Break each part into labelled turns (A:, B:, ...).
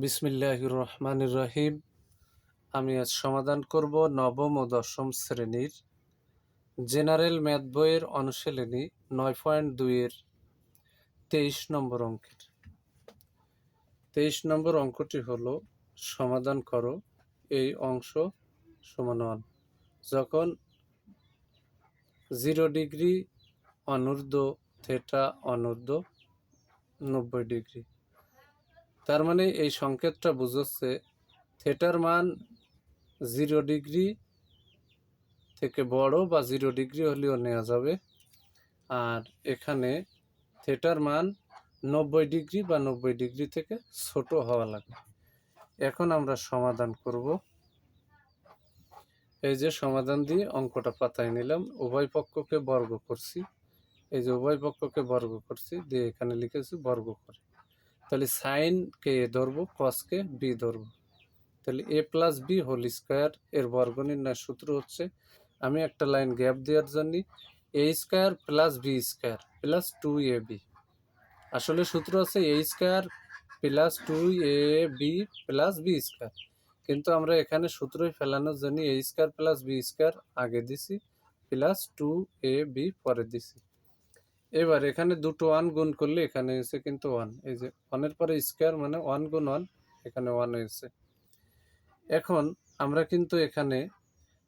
A: বিসমিল্লাহির রহমানির রহিম। আমি আজ সমাধান করব নবম ও দশম শ্রেণির জেনারেল ম্যাথ বইয়ের অনুশীলনী নয় পয়েন্ট দুইয়ের তেইশ নম্বর অঙ্কের। তেইশ নম্বর অঙ্কটি হল, সমাধান করো এই অংশ সমান যখন জিরো ডিগ্রি অনূর্ধ্ব, থেটা অনূর্ধ্ব, নব্বই ডিগ্রি। তার মানে এই সংকেতটা বুঝাচ্ছে থেটার মান জিরো ডিগ্রি থেকে বড় বা জিরো ডিগ্রি হলেও নেওয়া যাবে। আর এখানে থেটার মান নব্বই ডিগ্রি বা নব্বই ডিগ্রি থেকে ছোট হওয়া লাগবে। এখন আমরা সমাধান করব। এই যে সমাধান দিয়ে অঙ্কটা পাতায় নিলাম। উভয় পক্ষকে বর্গ করছি। এই যে উভয় পক্ষকে বর্গ করছি, দিয়ে এখানে লিখেছি বর্গ করে। তাহলে সাইনকে এ ধরবো কসকে বি ধরবো। তাহলে A plus B whole square এর বর্গ নির্ণয় সূত্র হচ্ছে, আমি একটা লাইন গ্যাপ দেওয়ার জন্য A square plus B square plus two A B আসলে সূত্র আছে A square plus two A B plus B square কিন্তু আমরা এখানে সূত্রই ফেলানোর জন্য A square plus B square আগে দিছি প্লাস টু এ বি পরে দিছি। এবার এখানে দুটো ওয়ান গুণ করলে এখানে হয়েছে কিন্তু ওয়ান এই যে ওয়ানের পরে স্কোয়ার মানে ওয়ান গুণ ওয়ান এখানে ওয়ান হয়েছে এখন আমরা কিন্তু এখানে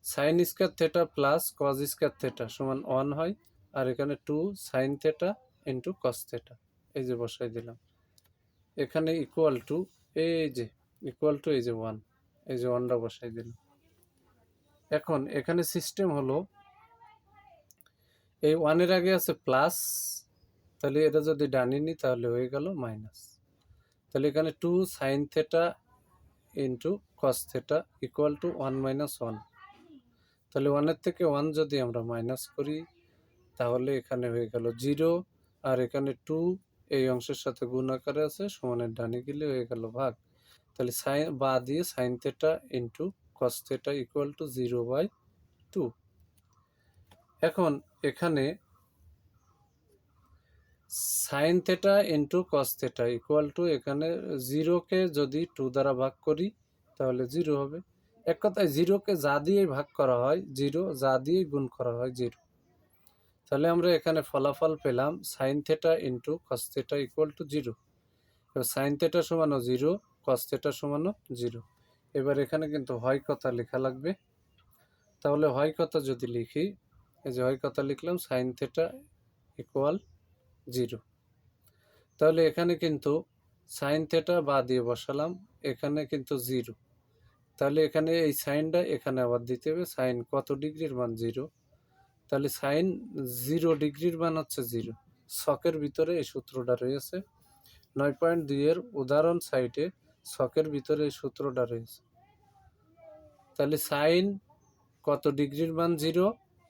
A: sine square theta plus cos square theta সমান ওয়ান হয়, আর এখানে two sine theta into cos theta এই যে বসাই দিলাম। এখানে ইকুয়াল টু এই যে ইকুয়াল টু এই যে ওয়ান এই যে ওয়ানটা বসাই দিলাম। এখন এখানে সিস্টেম হলো এই ওয়ানের আগে আছে প্লাস তাহলে এটা যদি ডানি নিই, তাহলে হয়ে গেল মাইনাস তাহলে এখানে two sine theta into cos theta equal to one minus one তাহলে ওয়ানের থেকে ওয়ান যদি আমরা মাইনাস করি, তাহলে এখানে হয়ে গেল জিরো আর এখানে টু এই অংশের সাথে গুণ আকারে আছে, সমানের ডানে গেলে হয়ে গেল ভাগ। তাহলে সাইন বা দিয়ে sine theta into cos theta equal to zero by two এখন এখানে sine theta into cos theta equal to এখানে জিরোকে যদি টু দ্বারা ভাগ করি, তাহলে জিরো হবে। এক কথায় জিরোকে যা দিয়ে ভাগ করা হয় জিরো যা দিয়ে গুণ করা হয় জিরো তাহলে আমরা এখানে ফলাফল পেলাম sine theta into cos theta equal to zero এবার সাইন থেটা সমানো জিরো কস থেটা সমানো জিরো এবার এখানে কিন্তু হয় কথা লেখা লাগবে। তাহলে হয় কথা যদি লিখি এই যে হয় কথা লিখলাম সাইন থেটা ইকুয়াল জিরো তাহলে এখানে কিন্তু সাইন থেটা বা দিয়ে বসালাম, এখানে কিন্তু জিরো তাহলে এখানে এই সাইনটা এখানে আবার দিতে হবে সাইন কত ডিগ্রির মান জিরো তাহলে সাইন জিরো ডিগ্রির মান হচ্ছে জিরো শখের ভিতরে এই সূত্রটা রয়েছে। নয় পয়েন্ট দুইয়ের উদাহরণ সাইটে শখের ভিতরে এই সূত্রটা রয়েছে। তাহলে সাইন কত ডিগ্রির মান জিরো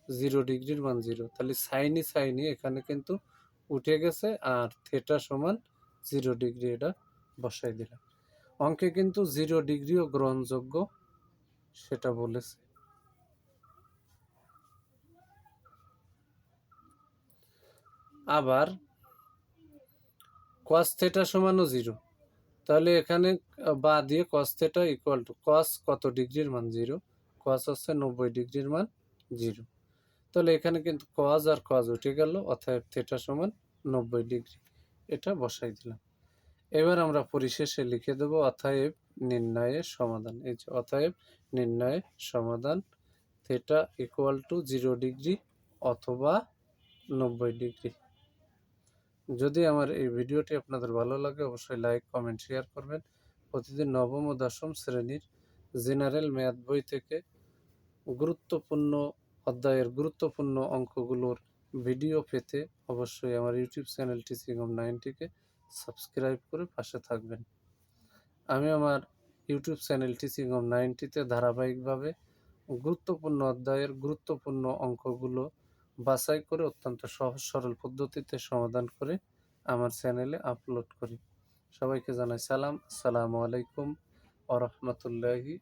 A: জিরো ডিগ্রির মান জিরো তাহলে সাইনই সাইনি এখানে কিন্তু উঠে গেছে আর থেটা সমান জিরো ডিগ্রি এটা বসাই দিলাম। অঙ্কে কিন্তু জিরো ডিগ্রিও গ্রহণযোগ্য সেটা বলেছে। আবার কস থেটা সমানও জিরো তাহলে এখানে বা দিয়ে cos theta equal to cos কত ডিগ্রির মান জিরো কস হচ্ছে নব্বই ডিগ্রির মান জিরো তাহলে এখানে কিন্তু কজ আর কজ উঠে গেল, অতএব থেটা সমান নব্বই ডিগ্রি এটা বসাই দিলাম। এবার আমরা পরিশেষে লিখে দেব অতএব নির্ণয়ের সমাধান। এই যে অতএব নির্ণয়ের সমাধান theta equal to zero degree অথবা নব্বই ডিগ্রি যদি আমার এই ভিডিওটি আপনাদের ভালো লাগে, অবশ্যই লাইক কমেন্ট শেয়ার করবেন। প্রতিদিন নবম ও দশম শ্রেণির জেনারেল ম্যাথ বই থেকে গুরুত্বপূর্ণ অধ্যায়ের গুরুত্বপূর্ণ অঙ্কগুলোর ভিডিও পেতে অবশ্যই আমার ইউটিউব চ্যানেল টিচিং অফ নাইনটিকে সাবস্ক্রাইব করে পাশে থাকবেন। আমি আমার ইউটিউব চ্যানেল টিচিং অফ নাইনটিতে ধারাবাহিকভাবে গুরুত্বপূর্ণ অধ্যায়ের গুরুত্বপূর্ণ অঙ্কগুলো বাছাই করে অত্যন্ত সহজ সরল পদ্ধতিতে সমাধান করে আমার চ্যানেলে আপলোড করি। সবাইকে জানাই সালাম। আসসালামু আলাইকুম আ রহমতুল্লাহি